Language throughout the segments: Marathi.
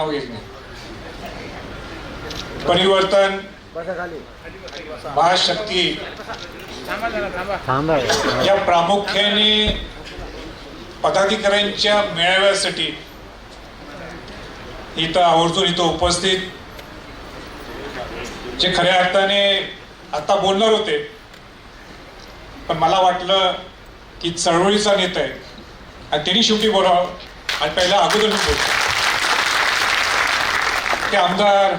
नाव घेत नाही. परिवर्तन महाशक्ती या प्रामुख्याने पदाधिकाऱ्यांच्या मेळाव्यासाठी इथं आवर्जून इथं उपस्थित जे खऱ्या अर्थाने आता बोलणार होते पण मला वाटलं की चळवळीचा नेता आहे. आणि त्यांनी शेवटी बोलावं. आणि पहिला अगोदर बोलतो. ते आमदार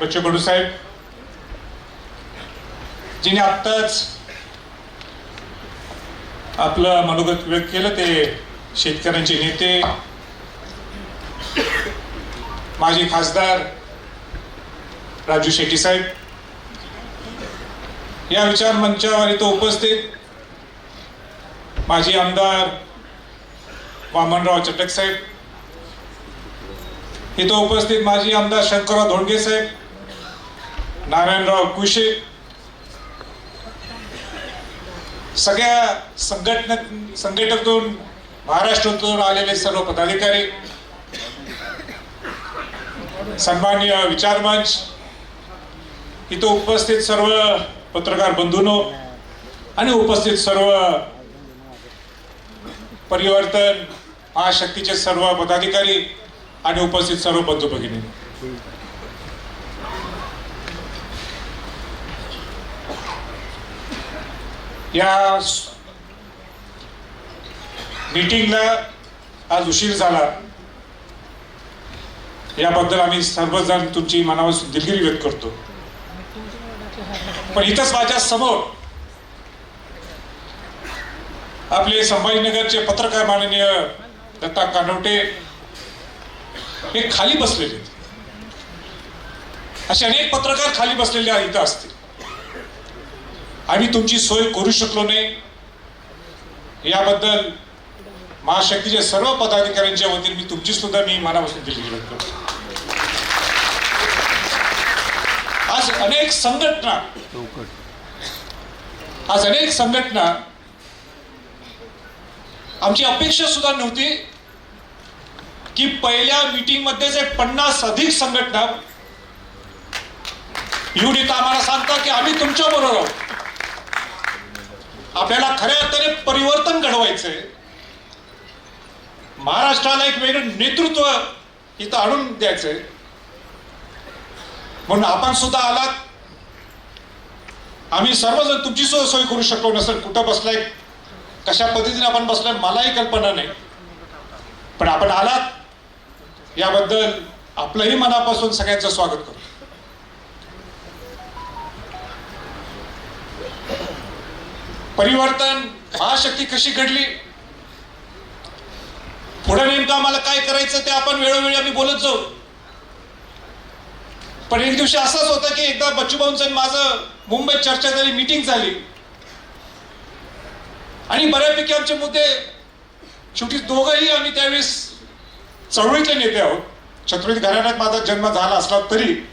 बच्चू कडू साहेब जिने आत्ताच आपलं मनोगत व्यक्त केलं ते शेतकऱ्यांचे नेते माजी खासदार राजू शेट्टी साहेब या विचार मंचावर इथं उपस्थित माजी आमदार वामनराव चटक साहेब इथं उपस्थित माजी आमदार शंकरराव धोंडगे साहेब नारायणराव कुशे सगळ्या संघटन संघटनेतून महाराष्ट्रातून आलेले सर्व पदाधिकारी सन्माननीय विचारमंच इथं उपस्थित सर्व पत्रकार बंधूनो आणि उपस्थित सर्व परिवर्तन महाशक्तीचे सर्व पदाधिकारी आणि उपस्थित सर्व बंधू भगिनी. या मीटिंगला आज उशीर झाला. याबद्दल आम्ही सर्वजण तुमची मनापासून दिलगिरी व्यक्त करतो. पण इथंच माझ्यासमोर आपले संभाजीनगरचे पत्रकार माननीय दत्ता कानवटे हे खाली बसलेले असे अनेक पत्रकार खाली बसलेले आहेत इथं असतील. आम्ही तुमची सोय करू शकलो नाही. याबद्दल महाशक्तीच्या सर्व पदाधिकाऱ्यांच्या वतीने मी तुमची सुद्धा मी मनापासून दिली करतो. आज अनेक संघटना आज अनेक संघटना आमची अपेक्षा सुद्धा नव्हती की पहिल्या मीटिंगमध्ये जे पन्नास अधिक संघटना येऊन आम्हाला सांगतात की आम्ही तुमच्या बरोबर आहोत. आपल्याला खऱ्या अर्थाने परिवर्तन घडवायचंय. महाराष्ट्राला एक वेगळं नेतृत्व इथं आणून द्यायचंय. म्हणून आपण सुद्धा आलात. आम्ही सर्वजण तुमची सुद्धा सोय करू शकलो नसेल. कुठं बसलाय कशा पद्धतीने आपण बसलाय मलाही कल्पना नाही. पण आपण आलात. याबद्दल आपलंही मनापासून सगळ्यांचं स्वागत करतो. परिवर्तन महाशक्ती कशी घडली? पुढे नेमकं आम्हाला काय करायचं ते आपण वेळोवेळी आम्ही बोलत जाऊ. पण एक दिवशी असंच होतं की एकदा बच्चूभाऊंचं माझं मुंबईत चर्चा झाली मीटिंग झाली. आणि बऱ्यापैकी आमचे मुद्दे शेवटी दोघंही आम्ही त्यावेळेस चळवळीतले नेते आहोत. छत्रपती घराण्यात माझा जन्म झाला असला तरी.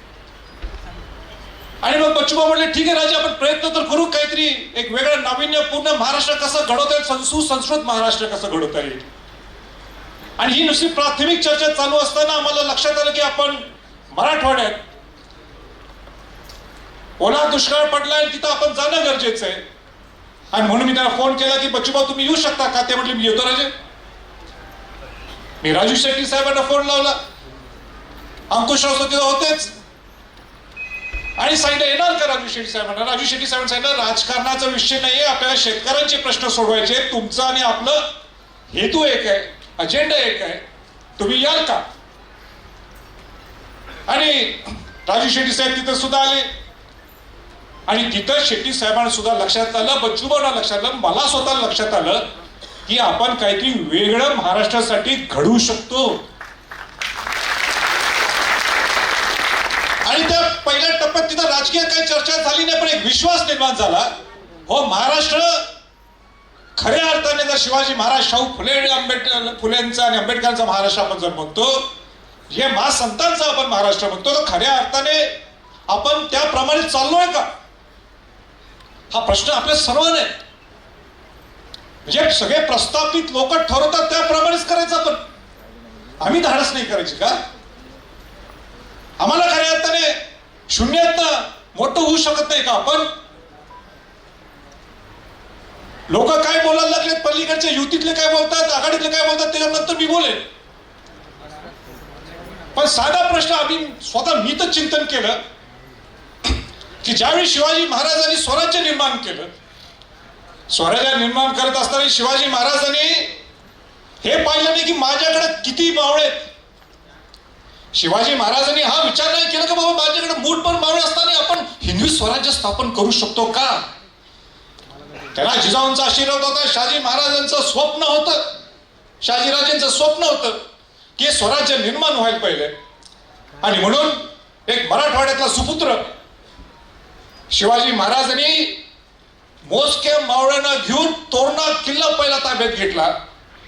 आणि मग बच्चूबा म्हणले ठीक आहे राजा आपण प्रयत्न तर करू काहीतरी. एक वेगळं नाविन्यपूर्ण महाराष्ट्र कसं घडवता येईल? सुसंस्कृत महाराष्ट्र कसं घडवता येईल? आणि ही नुसती प्राथमिक चर्चा चालू असताना आम्हाला लक्षात आलं की आपण मराठवाड्यात ओला दुष्काळ पडला आणि तिथं आपण जाणं गरजेचं आहे. आणि म्हणून मी त्याला फोन केला की बच्चूबा तुम्ही येऊ शकता का? ते म्हटले मी येतो राजे. मी राजू शेट्टी साहेबांना फोन लावला. अंकुशराव तिथं होतेच. आणि सांगितलं येणार का राजू शेट्टी साहेबांना? राजू शेट्टी साहेबांना सांगितलं राजकारणाचा विषय नाहीये आपल्याला शेतकऱ्यांचे प्रश्न सोडवायचे तुमचा आणि आपलं हेतू एक आहे अजेंडा एक आहे. तुम्ही याल का? आणि राजू शेट्टी साहेब तिथं सुद्धा आले. आणि तिथं शेट्टी साहेबांना सुद्धा लक्षात आलं बच्चूबांना लक्षात आलं मला स्वतः लक्षात आलं. की आपण काहीतरी वेगळं महाराष्ट्रासाठी घडवू शकतो. आणि त्या पहिल्या टप्प्यात तिथं राजकीय काही चर्चा झाली नाही पण एक विश्वास निर्माण झाला. हो महाराष्ट्र खऱ्या अर्थाने जर शिवाजी महाराज शाहू फुले आणि आंबेडकर फुलेंचा आणि आंबेडकरांचा महाराष्ट्र आपण जर म्हणतो हे महासंतांचा आपण महाराष्ट्र म्हणतो तर खऱ्या अर्थाने आपण त्याप्रमाणे चाललोय का? हा प्रश्न आपल्या सर्वांना आहे. म्हणजे सगळे प्रस्थापित लोक ठरवतात त्याप्रमाणेच करायचं आपण. आम्ही धाडस नाही करायची का? आम्हाला खऱ्या अर्थाने शून्यातनं मोठं होऊ शकत नाही का आपण? लोक काय बोलायला लागलेत? पलीकडच्या युतीतले काय बोलतात? आघाडीतले काय बोलतात? त्याच्यानंतर मी बोलेन. पण साधा प्रश्न आम्ही स्वतः मी तर चिंतन केलं की ज्यावेळी शिवाजी महाराजांनी स्वराज्य निर्माण केलं स्वराज्य निर्माण करत असताना शिवाजी महाराजांनी हे पाहिलं नाही की माझ्याकडे किती मावळे शिवाजी महाराजांनी हा विचार नाही केला की बाबा माझ्याकडे पण मावळे असताना आपण हिंदवी स्वराज्य स्थापन करू शकतो का? त्याला जिजाऊंचा आशीर्वाद होता शहाजी महाराजांचं स्वप्न होतं. शहाजीराजेंचं स्वप्न होतं की स्वराज्य निर्माण व्हायला पाहिजे आणि म्हणून एक मराठवाड्यातला सुपुत्र शिवाजी महाराजांनी मोजक्या मावळ्यांना घेऊन तोरणा किल्ला पहिला ताब्यात घेतला.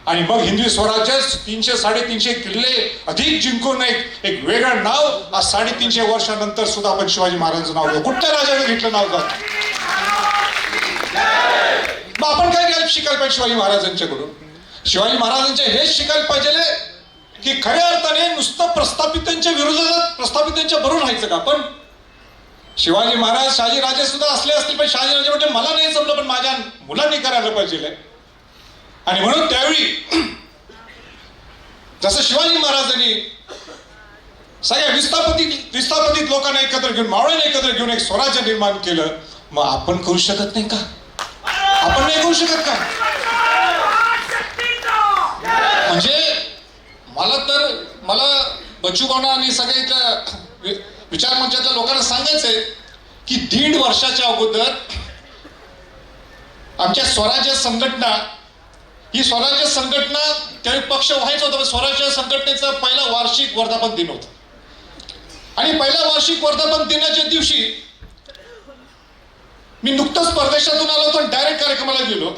आणि मग हिंदवी स्वराज्य तीनशे साडेतीनशे किल्ले अधिक जिंकून एक एक वेगळं नाव आज साडेतीनशे वर्षानंतर सुद्धा आपण शिवाजी महाराजांचं नाव घेऊ. कुठल्या राजाने घेतलं नाव जात? मग आपण काय घ्यायला शिकायला पाहिजे शिवाजी महाराजांच्याकडून? शिवाजी महाराजांचे हेच शिकायला पाहिजे की खऱ्या अर्थाने नुसतं प्रस्थापितांच्या विरोधात प्रस्थापितांच्या बरोबर राहायचं का? पण शिवाजी महाराज शहाजी राजे सुद्धा असले असतील पण शहाजी राजे म्हणजे मला नाही जमलं पण माझ्या मुलांनी करायला पाहिजे आणि म्हणून त्यावेळी जसं शिवाजी महाराजांनी सगळ्या विस्थापित विस्थापित लोकांना एकत्र घेऊन मावळ्यांना एकत्र घेऊन एक स्वराज्य निर्माण केलं मग आपण करू शकत नाही का? आपण नाही करू शकत का? म्हणजे मला तर मला बच्चूभावना आणि सगळ्या इथल्या विचार म्हणजे मंचातल्या लोकांना सांगायचंय की दीड वर्षाच्या अगोदर आमच्या स्वराज्य संघटना ही स्वराज्य संघटना त्यावेळी पक्ष व्हायचं होतं स्वराज्य संघटनेचा पहिला वार्षिक वर्धापन दिन होता. आणि पहिल्या वार्षिक वर्धापन दिनाच्या दिवशी मी नुकतंच परदेशातून आलो होतो डायरेक्ट कार्यक्रमाला गेलो.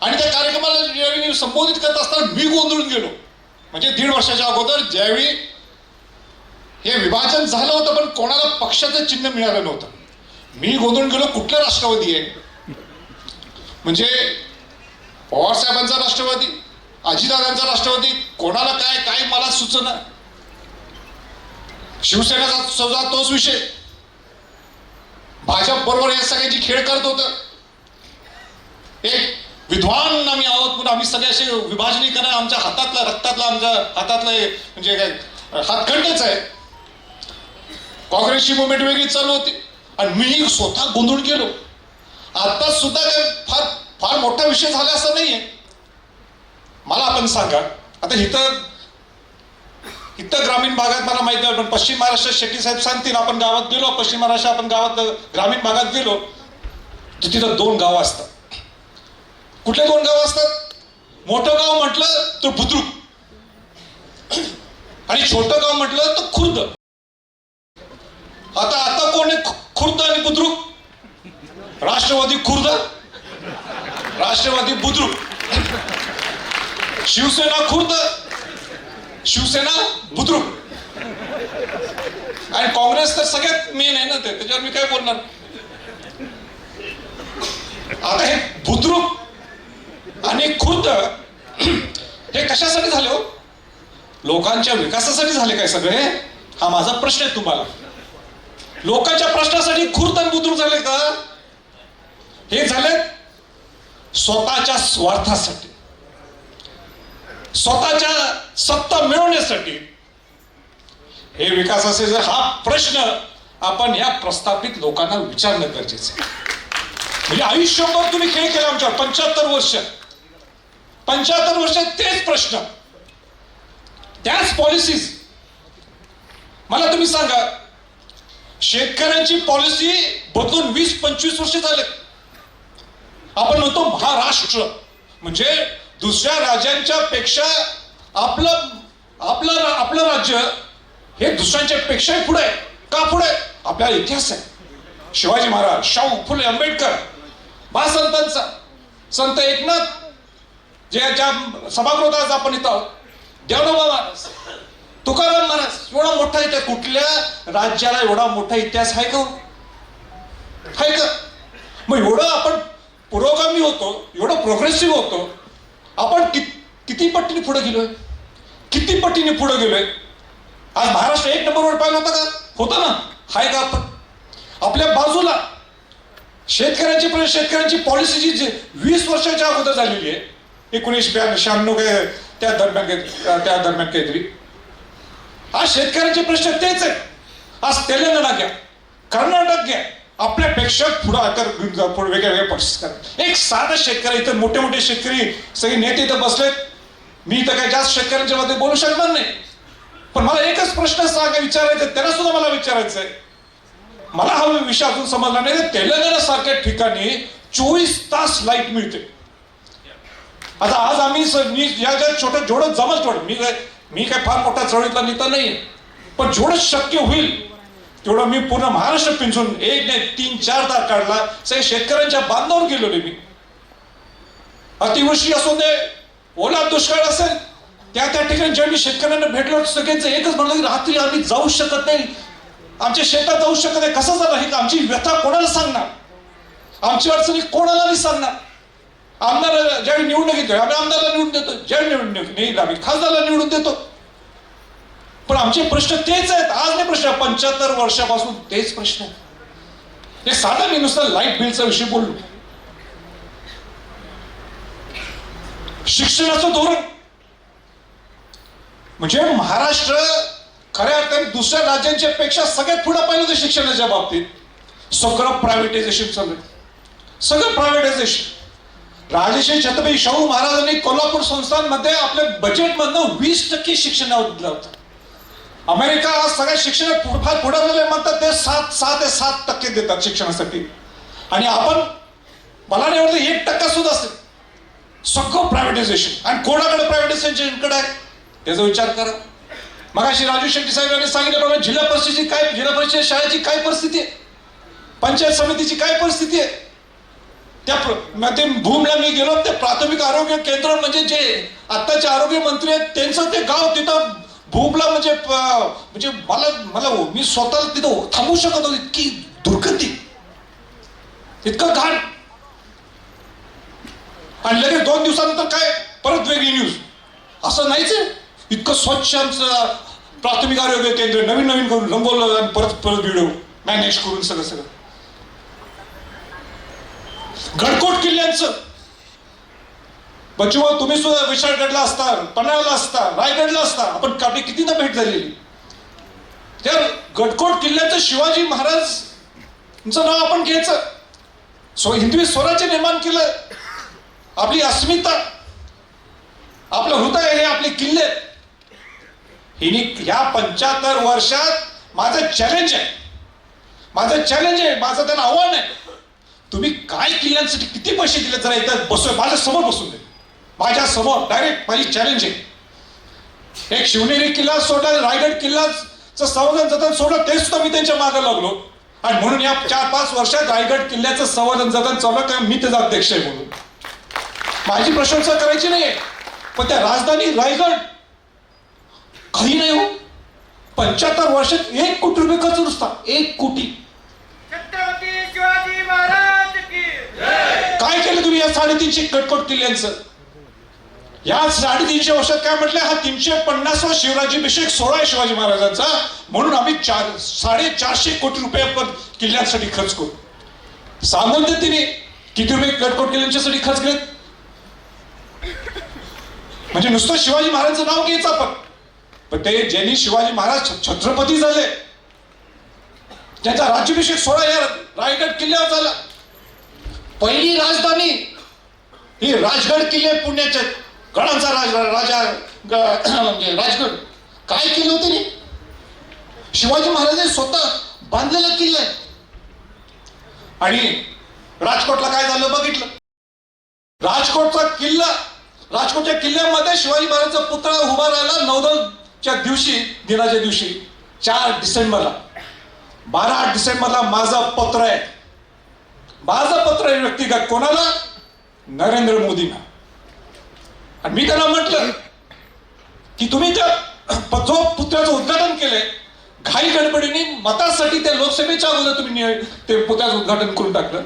आणि त्या कार्यक्रमाला ज्यावेळी मी संबोधित करत असताना मी गोंधळून गेलो. म्हणजे दीड वर्षाच्या अगोदर ज्यावेळी हे विभाजन झालं होतं पण कोणाला पक्षाचं चिन्ह मिळालं नव्हतं. मी गोंधळून गेलो कुठलं राष्ट्रवादी आहे? म्हणजे पवारसाहेबांचा राष्ट्रवादी अजितदादांचा राष्ट्रवादी कोणाला काय काय मला सुचना? शिवसेनेचा सौदा तोच विषय. भाजप बरोबर या सगळ्याची खेळ करत होत. एक विद्वान आम्ही आहोत म्हणून आम्ही सगळे असे विभाजनी करा आमच्या हातातला रक्तातला आमच्या हातातला हे म्हणजे काय हातखंडच आहे. काँग्रेसची मुवमेंट वेगळी चालू होती. आणि मी स्वतः गोंधळून गेलो. आता सुद्धा काय फार फार मोठा विषय झाला असं नाहीये. मला आपण सांगा आता इथं इथं ग्रामीण भागात मला माहीत नाही पण पश्चिम महाराष्ट्रात शेट्टी साहेब सांगतील आपण गावात गेलो पश्चिम महाराष्ट्र आपण गावात ग्रामीण भागात गेलो तर तिथं दोन गावं असतात. कुठले दोन गाव असतात? मोठं गाव म्हटलं तर बुद्रुक. आणि छोटं गाव म्हटलं तर खुर्द. आता आता कोण आहे खुर्द आणि बुद्रुक? राष्ट्रवादी खुर्द राष्ट्रवादी बुद्रुक. शिवसेना खुर्द शिवसेना बुद्रुक. आणि काँग्रेस तर सगळ्यात मेन आहे ना ते त्याच्यावर मी काय बोलणार? आता हे बुद्रुक आणि खुर्द हे कशासाठी झाले हो? लोकांच्या विकासासाठी झाले काय सगळे? हा माझा प्रश्न आहे तुम्हाला. लोकांच्या प्रश्नासाठी खुर्तन बुद्रुक झाले का? हे झाले स्वतःच्या स्वार्थासाठी. स्वतःच्या सत्ता मिळवण्यासाठी. हे विकासाचे जर हा प्रश्न आपण या प्रस्थापित लोकांना विचारणं गरजेचं आहे. म्हणजे आयुष्यभर तुम्ही खेळ केला आमच्यावर पंच्याहत्तर वर्ष. पंच्याहत्तर वर्ष तेच प्रश्न. त्याच पॉलिसीज मला तुम्ही सांगा शेतकऱ्यांची पॉलिसी बदलून वीस पंचवीस वर्ष झाले. आपण म्हणतो महाराष्ट्र. म्हणजे दुसऱ्या राज्यांच्या पेक्षा आपलं आपलं आपलं राज्य हे दुसऱ्यांच्या पेक्षाही पुढे आहे. का पुढे आहे? आपला इतिहास आहे. शिवाजी महाराज शाहू फुले आंबेडकर महासंतांचा. संत एकनाथ जे ज्या सभागृहात आपण इथं आहोत देवनोबा महाराज. तुकाराम महाराज एवढा मोठा इतिहास कुठल्या राज्याला एवढा मोठा इतिहास आहे का? आहे का? मग एवढं आपण पुरोगामी होतो एवढं प्रोग्रेसिव्ह होतो आपण कि, किती पट्टीने पुढे गेलोय? किती पटीने पुढे गेलोय? आज महाराष्ट्र एक नंबरवर पाहिलं होतं का? होतं ना? हाय का आपण? आपल्या बाजूला शेतकऱ्यांची पण शेतकऱ्यांची पॉलिसी जी वीस वर्षाच्या अगोदर झालेली आहे एकोणीस ब्याण्णव शहाण्णव त्या दरम्यान त्या दरम्यान काहीतरी. आज शेतकऱ्यांचे प्रश्न तेच आहेत. आज तेलंगणा घ्या कर्नाटक घ्या. आपल्यापेक्षा पुढं आकार वेगळ्या वेगळ्या परिस्थिती एक साधा शेतकरी इथं मोठे मोठे शेतकरी सगळे नेते इथं बसलेत. मी इथं काही जास्त शेतकऱ्यांच्या मध्ये बोलू शकणार नाही. पण मला एकच प्रश्न सांगा विचारायचा त्याला सुद्धा मला विचारायचं आहे. मला हा विषय अजून समजला नाही. तर तेलंगणा सारख्या ठिकाणी चोवीस तास लाइट मिळते. आता आज आम्ही मी या ज्या छोटं जेवढं जमल तेवढं मी मी काय फार मोठा चळवळीतला नेता नाही पण जेवढं शक्य होईल तेवढं मी पूर्ण महाराष्ट्र पिंचून एक नाही तीन चार तार काढला. सगळे शेतकऱ्यांच्या बांधावर गेलो मी. अतिवृष्टी असू दे ओला दुष्काळ असेल त्या त्या ठिकाणी जेव्हा मी शेतकऱ्यांना भेटलो सगळ्यांचं एकच म्हणलं की रात्री आम्ही जाऊ शकत नाही. आमच्या शेतात जाऊ शकत नाही. कसं झालं हे आमची व्यथा कोणाला सांगणार? आमची अडचणी कोणाला नाही सांगणार? आमदार ज्यावेळी निवडणूक येतो आम्ही आमदारला निवडून देतो. ज्यावेळी निवडणूक नाही आम्ही खासदारला निवडून देतो. पण आमचे प्रश्न तेच आहेत. आज नाही प्रश्न पंच्याहत्तर वर्षापासून तेच प्रश्न हे साधा मी नुसतं लाइट बिलचा विषय बोललो. शिक्षणाचं धोरण. म्हणजे महाराष्ट्र खऱ्या अर्थाने दुसऱ्या राज्यांच्या पेक्षा सगळ्यात पुढे पाहिलं होतं शिक्षणाच्या बाबतीत. सगळं प्रायव्हेटायझेशन चालू सगळं प्रायव्हेटायझेशन राजश्री छत्रपती शाहू महाराजांनी कोल्हापूर संस्थांमध्ये आपल्या बजेटमधनं वीस टक्के शिक्षणावर दिलं होतं. अमेरिका आज सगळ्या शिक्षणात पुढ- फार पुढे झाले म्हणतात ते सात सहा ते सात टक्के देतात शिक्षणासाठी. आणि आपण मला नाही वाटतं एक टक्का सुद्धा असेल. सगळं प्रायव्हेटायझेशन आणि कोणाकडे प्रायव्हेटायझेशनकडे आहे? त्याचा विचार करा. मगाशी राजू शेट्टी साहेब यांनी जिल्हा परिषदेची काय जिल्हा परिषद शाळेची काय परिस्थिती आहे? पंचायत समितीची काय परिस्थिती आहे? त्या प्र- भूमला मी गेलो ते प्राथमिक आरोग्य केंद्र म्हणजे जे आत्ताचे आरोग्य मंत्री आहेत त्यांचं ते गाव तिथं भूमला म्हणजे म्हणजे मला मला मी स्वतःला तिथं थांबू शकत होतो इतकी दुर्गती. इतकं घाण. आणि लगेच दोन दिवसानंतर काय? परत वेगळी न्यूज असं नाहीच इतकं स्वच्छ प्राथमिक आरोग्य केंद्र नवीन नवीन करून रंगवलं आणि परत परत व्हिडिओ मॅनेज करून सगळं सगळं गडकोट किल्ल्यांचं. बच्चूभाऊ तुम्ही सुद्धा विशाळगडला असता पन्हाळला असता रायगडला असता आपण आपली कितीदा भेट झालेली त्या गडकोट किल्ल्याचं शिवाजी महाराज नाव आपण घ्यायचं. स्व हिंदवी स्वराज्य निर्माण केलं. आपली अस्मिता आपलं हृदय हे आपले किल्ले. आहेत. हिनी ह्या पंच्याहत्तर वर्षात माझं चॅलेंज आहे. माझं चॅलेंज आहे माझं त्यांना आव्हान आहे. तुम्ही काय किल्ल्यांसाठी किती पैसे दिले? जरा इथं बसू माझ्यासमोर बसून दे. माझ्यासमोर डायरेक्ट माझी चॅलेंज आहे. एक शिवनेरी किल्ला सोडा रायगड किल्लाचं संवर्धन जतन सोडलं ते सुद्धा मी त्यांच्या मागे लागलो. आणि म्हणून या चार पाच वर्षात रायगड किल्ल्याचं संवर्धन जतन चालू आहे, मी त्याचा अध्यक्ष आहे म्हणून. माझी प्रशंसा करायची नाही पण त्या राजधानी रायगड काही नाही हो. पंच्याहत्तर वर्षात एक कोटी रुपये खर्च नुसता एक कोटी. काय केलं तुम्ही या साडेतीनशे कटकोट किल्ल्यांचं? या साडेतीनशे वर्षात काय म्हटलं? हा तीनशे पन्नासवा शिवराज्याभिषेक सोळा आहे शिवाजी महाराजांचा. म्हणून आम्ही चार साडेचारशे कोटी रुपये आपण किल्ल्यांसाठी खर्च करू. सांगून दे तिने किती रुपये कटकोट किल्ल्यांच्यासाठी खर्च केलेत? म्हणजे नुसतं शिवाजी महाराजांचं नाव घ्यायचं आपण. पण ते ज्यांनी शिवाजी महाराज छत्रपती झाले त्यांचा राज्याभिषेक सोळा या रायगड किल्ल्यावर झाला. पहिली राजधानी ही राजगड किल्ले पुण्याचे गडांचा राज राजा म्हणजे राजगड. काय केले होते रे शिवाजी महाराजांनी स्वतः बांधलेला किल्ला. आहे आणि राजकोटला काय झालं बघितलं? राजकोटचा किल्ला राजकोटच्या किल्ल्यामध्ये शिवाजी महाराजांचा पुतळा उभा राहिला नौदलच्या दिवशी दिनाच्या दिवशी चार डिसेंबरला. बारा डिसेंबरला माझा पत्र आहे. माझं पत्र आहे व्यक्तिगत कोणाला? नरेंद्र मोदींना. आणि मी त्यांना म्हटलं की तुम्ही त्या प- जो पुतळ्याचं उद्घाटन केलंय घाई गडबडीने मतासाठी त्या लोकसभेच्या अगोदर तुम्ही ते पुतळ्याचं उद्घाटन करून टाकलं.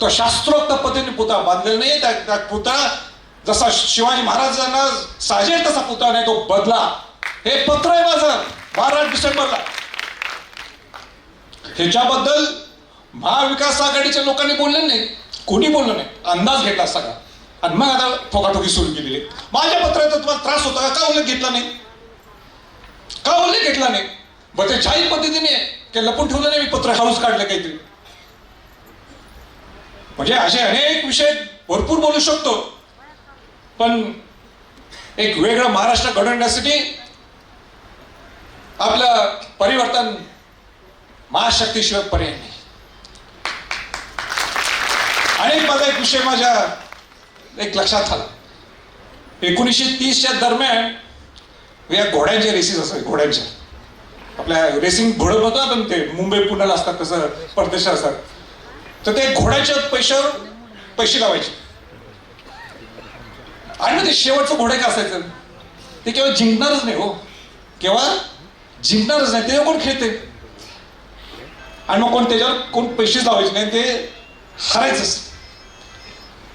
तो शास्त्रोक्त पद्धतीने पुतळा बांधलेला नाही त्या त्या पुतळा जसा शिवाजी महाराजांना साजेल तसा पुतळा नाही तो बदला. हे पत्र आहे माझं. बारा डिसेंबरला. ह्याच्याबद्दल महाविकास आघाडीच्या लोकांनी बोलले नाही. कोणी बोललं नाही. अंदाज घेतला सगळा आणि मग आता ठोकाठोकी सुरू केलेली. आहे. माझ्या पत्राचा तुम्हाला त्रास होता का? का उल्लेख घेतला नाही? का उल्लेख घेतला नाही? बरं ते जाहीर पद्धतीने ते लपून ठेवलं नाही मी पत्र हाऊस काढलं काहीतरी. म्हणजे असे अनेक विषय भरपूर बोलू शकतो. पण एक वेगळं महाराष्ट्र घडवण्यासाठी आपलं परिवर्तन महाशक्तीशिवाय पर्याय नाही. अनेक माझा एक विषय माझ्या एक लक्षात आला. एकोणीसशे तीसच्या दरम्यान या घोड्यांच्या रेसीस असायचे घोड्यांच्या आपल्या रेसिंग घोडं बघतो आपण ते मुंबई पुण्याला असतात तसं परदेशात असतात. तर ते घोड्याच्या पैशावर पैसे लावायचे. आणि ते शेवटचं घोडे का असायचं? ते केवळ जिंकणारच नाही हो. केव्हा? जिंकणारच नाही ते कोण खेळते? आणि मग कोण त्याच्यावर कोण पैसेच लावायचे नाही ते हरायचंच.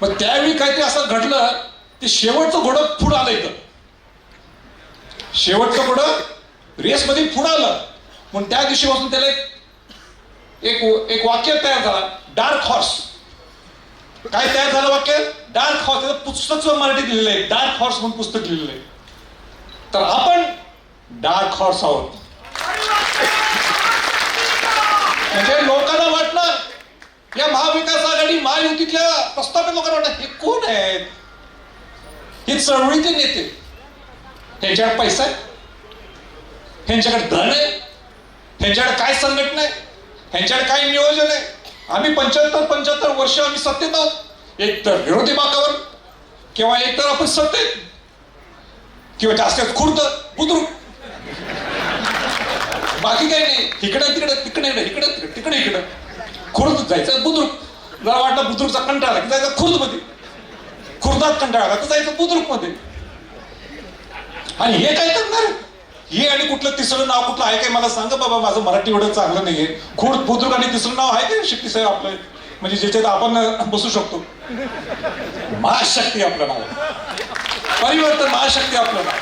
मग त्यावेळी काहीतरी असं घडलं ते शेवटचं घोडं पुढं आलं इथं. शेवटचं घोडं रेसमध्ये पुढं आलं. म्हणून त्या दिवशीपासून त्याला एक एक एक वाक्य तयार झाला डार्क हॉर्स काय तयार झालं वाक्य? डार्क हॉर्स त्याचं पुस्तक सुद्धा मराठीत लिहिलेलं आहे. डार्क हॉर्स म्हणून पुस्तक लिहिलेलं आहे. तर आपण डार्क हॉर्स आहोत. म्हणजे वाटणार या महाविकास आघाडी महायुतीतल्या प्रस्थापित लोकांना हे कोण आहेत? हे चळवळीचे नेते. त्यांच्याकडे पैसा आहे. त्यांच्याकडे धन आहे. त्यांच्याकडे काय संघटना आहे? त्यांच्याकडे काय नियोजन आहे? आम्ही पंच्याहत्तर पंच्याहत्तर वर्ष आम्ही सत्तेत आहोत. एक तर विरोधी बाकावर किंवा एकतर आपण सत्तेत. किंवा जास्त खुर्द बुद्रुक. बाकी काही नाही. इकडं तिकडं तिकडे इकडं इकडं तिकडे इकडं. खुर्द जायचं बुद्रुक. जरा वाटलं बुद्रुकचा कंटाळा की जायचं खुर्दमध्ये खुर्दात कंटाळा आला तर जायचं बुद्रुकमध्ये आणि हे काय करणार? हे आणि कुठलं तिसरं नाव कुठलं आहे काय मला सांगा बाबा माझं मराठी एवढं चांगलं नाहीये. खुर्द बुद्रुक आणि तिसरं नाव आहे का शिट्टी साहेब आपलं? म्हणजे ज्याच्यात आपण बसू शकतो. महाशक्ती आपलं नाव. आहे. परिवर्तन महाशक्ती आपलं नाव.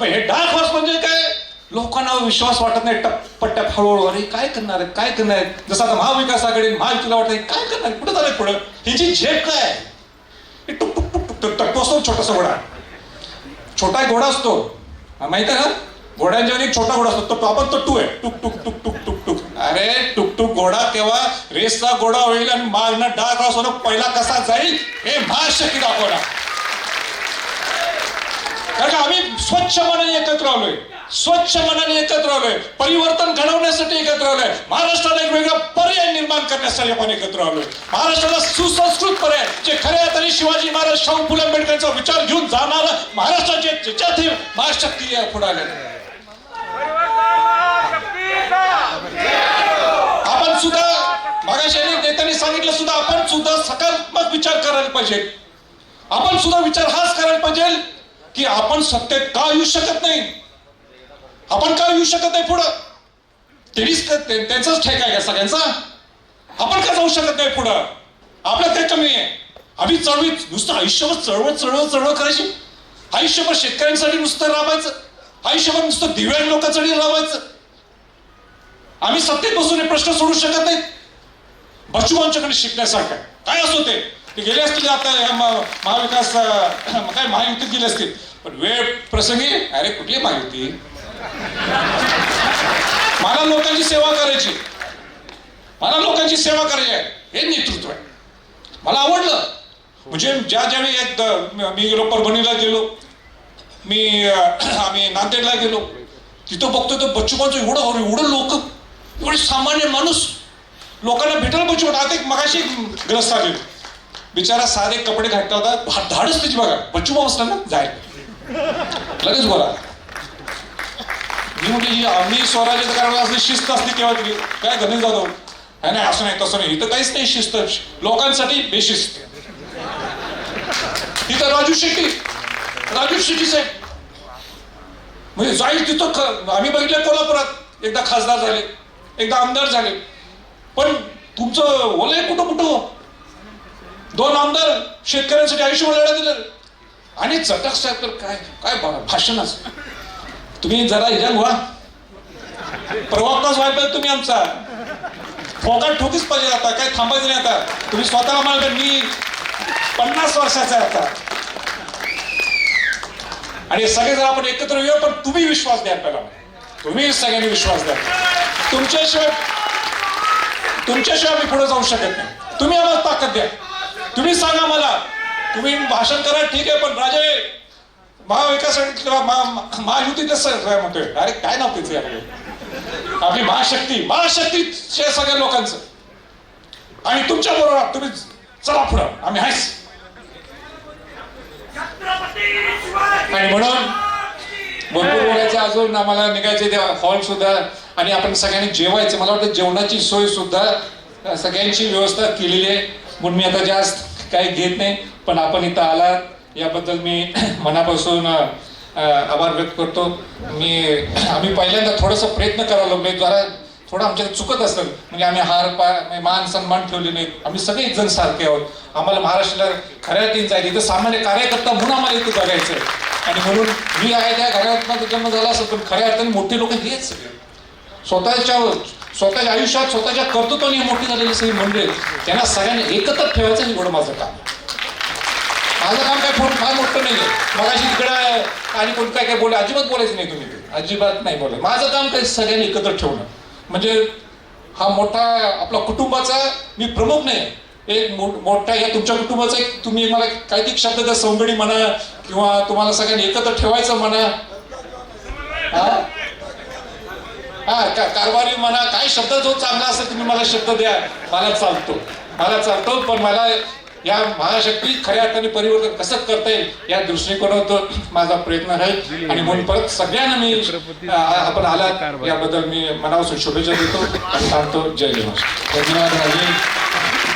पण हे डार्क हॉर्स म्हणजे काय? लोकांना विश्वास वाटत नाही टप हळूहळू अरे काय करणार काय करणार जसं आता महाविकास आघाडी महायुतीला वाटत काय करणार कुठं झालंय पुढं ह्याची झेप काय हे टुक टुक टुक टुक असतो छोटासा घोडा छोटा घोडा असतो माहीत आहे का घोड्यांच्या एक छोटा घोडा असतो तो आपण तट्टू आहे टुक टुक टुक टुक टुक टुक अरे टुक टुक घोडा तेव्हा रेसचा घोडा होईल आणि मागणं डाग असं पहिला कसा जाईल हे महाशक्ती दाखवणार कारण का आम्ही स्वच्छ मनाने एकत्र आलोय स्वच्छ मनाने एकत्र आलोय परिवर्तन घडवण्यासाठी एकत्र आलोय महाराष्ट्राला एक वेगळा पर्याय निर्माण करण्यासाठी आपण एकत्र आलोय महाराष्ट्राला सुसंस्कृत पर्याय जे खऱ्या अर्थाने शिवाजी महाराज शाहू फुले आंबेडकरांचा विचार घेऊन जाणार महाराष्ट्राचे ज्याच्यात महाशक्ती पुढे आले आपण सुद्धा मागाशी नेत्यांनी सांगितलं सुद्धा आपण सुद्धा सकारात्मक विचार करायला पाहिजे. आपण सुद्धा विचार हाच करायला पाहिजे की आपण सत्तेत का येऊ शकत नाही? आपण का येऊ शकत नाही पुढं? तेवीस त्यांचाच ठेका आहे का सगळ्यांचा? आपण का जाऊ शकत नाही पुढं? आपलं काय कमी आहे. आम्ही चळवळीत नुसतं आयुष्यभर चळवळ चळवळ चळवळ करायची. आयुष्यभर शेतकऱ्यांसाठी नुसतं राबायचं. आयुष्यभर नुसतं दिव्यांग लोकांसाठी राबायचं. आम्ही सत्तेत बसून हे प्रश्न सोडू शकत नाही बच्चू शिकण्यासारखं काय असो ते. ते गेले असतील आता महाविकास काय महायुतीत गेले असतील. पण वेळ प्रसंगी अरे कुठली महायुती? मला लोकांची सेवा करायची. मला लोकांची सेवा करायची आहे. हे नेतृत्व आहे. मला आवडलं. म्हणजे ज्या ज्यावेळी एक मी गेलो परभणीला गेलो मी आम्ही नांदेडला गेलो तिथं बघतो तर बच्चूबांचं एवढं हवं एवढं लोक एवढे सामान्य माणूस लोकांना भेटलं बच्चू आता एक मगाशी एक ग्रस्त आले बिचारा साधे कपडे घातला होता धाडच त्याची बघा. बच्चूबा असला ना जाय लगेच बोला. मी ही आम्ही स्वराज्य करायला असली शिस्त असते तेव्हा तरी. काय गणेश जाधव नाही असं नाही तसं नाही. इथं काहीच नाही शिस्त. लोकांसाठी बेशिस्त. तिथं राजू शेट्टी. राजू शेट्टी साहेब. म्हणजे जाईल तिथं ख- आम्ही बघितलं कोल्हापुरात. एकदा खासदार झाले एकदा आमदार झाले. पण तुमचं ओलंय कुठं कुठं? दोन आमदार शेतकऱ्यांसाठी आयुष्यभर लढा दिलं. आणि चटक साहेब तर काय काय भाषणच. तुम्ही जरा यंग व्हा. प्रवक्ताच व्हायला पाहिजे तुम्ही आमचा. फोकाट ठोकीच पाहिजे आता काय थांबायचं नाही आता. तुम्ही स्वतः म्हणाल मी पन्नास वर्षाचा आहे आता. आणि सगळे जर आपण एकत्र येऊ पण तुम्ही विश्वास द्या पहिला तुम्ही सगळ्यांनी विश्वास द्या. तुमच्याशिवाय तुमच्याशिवाय मी पुढे जाऊ शकत नाही. तुम्ही आम्हाला ताकद द्या. तुम्ही सांगा मला. तुम्ही भाषण करा ठीक आहे पण राजे महाविकास महायुतीतच काय म्हणतोय. अरे काय नाव तिथे आपलं आपली महाशक्ती. महाशक्तीच्या सगळ्या लोकांचं. आणि तुमच्या बरोबर तुम्ही चला पुढं. आम्ही शिवाजी आणि म्हणून भरपूर बोलायचं अजून आम्हाला निघायचे त्या हॉल सुद्धा. आणि आपण सगळ्यांनी जेवायचं. मला वाटतं जेवणाची सोय सुद्धा सगळ्यांची व्यवस्था केलेली आहे. म्हणून मी आता जास्त काही घेत नाही. पण आपण इथं आला याबद्दल मी मनापासून आभार व्यक्त करतो. मी आम्ही पहिल्यांदा थोडंसं प्रयत्न करायला लागलो. जरा थोडं आमच्या चुकत असतं म्हणजे आम्ही हार पा मान सन्मान ठेवले नाही आम्ही सगळेच जण सारखे आहोत. आम्हाला महाराष्ट्राला खऱ्या अर्थाने जायचं इथं सामान्य कार्यकर्ता म्हणून आम्हाला इथं जगायचं आहे. आणि म्हणून मी आहे त्या घरात जन्म झाला असेल पण खऱ्या अर्थाने मोठे लोक हेच सगळे. स्वतःच्या स्वतःच्या आयुष्यात स्वतःच्या कर्तृत्वाने मोठी झालेली सगळी मंडळी त्यांना सगळ्यांनी एकत्र ठेवायचं एवढं माझं काम माझं काम काय फोन फार मोठं नाही आहे. मग अशी तिकडं आणि कोण काय काय बोल अजिबात बोलायचं नाही तुम्ही. अजिबात नाही बोलायचं. माझं काम काय सगळ्यांनी एकत्र ठेवणं. म्हणजे हा मोठा आपला कुटुंबाचा मी प्रमुख नाही. एक मोठा या तुमच्या कुटुंबाचा एक तुम्ही मला काहीतरी शब्द द्या सौंगडी म्हणा किंवा तुम्हाला सगळ्यांनी एकत्र ठेवायचं म्हणा. हा? हा कारभारी म्हणा काय शब्द जो चांगला असेल तुम्ही मला शब्द द्या. मला चालतो. मला चालतो पण मला या महाशक्ती खऱ्या अर्थाने परिवर्तन कसं करता येईल या दृष्टिकोनातून माझा प्रयत्न राहील आणि म्हणून परत सगळ्यांना मी आपण आलात. याबद्दल मी मनापासून शुभेच्छा देतो आणि सांगतो जय जय धन्यवाद राजे.